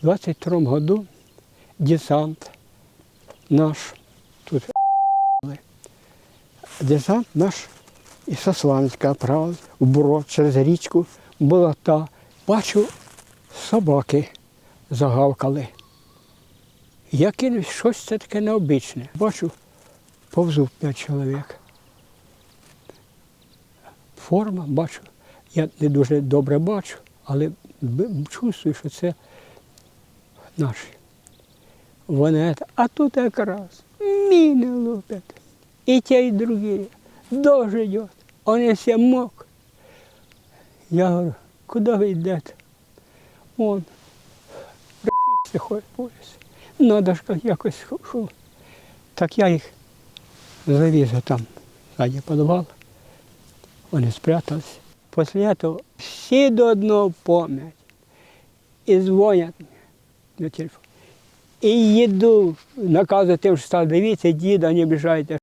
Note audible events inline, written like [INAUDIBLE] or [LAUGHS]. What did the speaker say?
В 22 году десант наш, тут [LAUGHS] десант наш із Сосланська відправили в Брод через річку болота. Бачу, собаки загавкали. Я кинув щось це таке необичне. Бачу, повзу п'ять чоловік. Форма, бачу. Я не дуже добре бачу, але чувствую, що це наші. Вони, а тут якраз міни лупять. І ті, і другі. Дощ йде. Вони все мок. Я говорю, куди ви йдете? Он, Російці ходять по лісі. Надо ж якось ху- Так я їх завіз там, ззаді підвал. Вони спрятались. Після цього всі до одного пам'ять. І дзвонять на телефон. І їду, наказую тим, що став, дивіться, діда, не біжайте,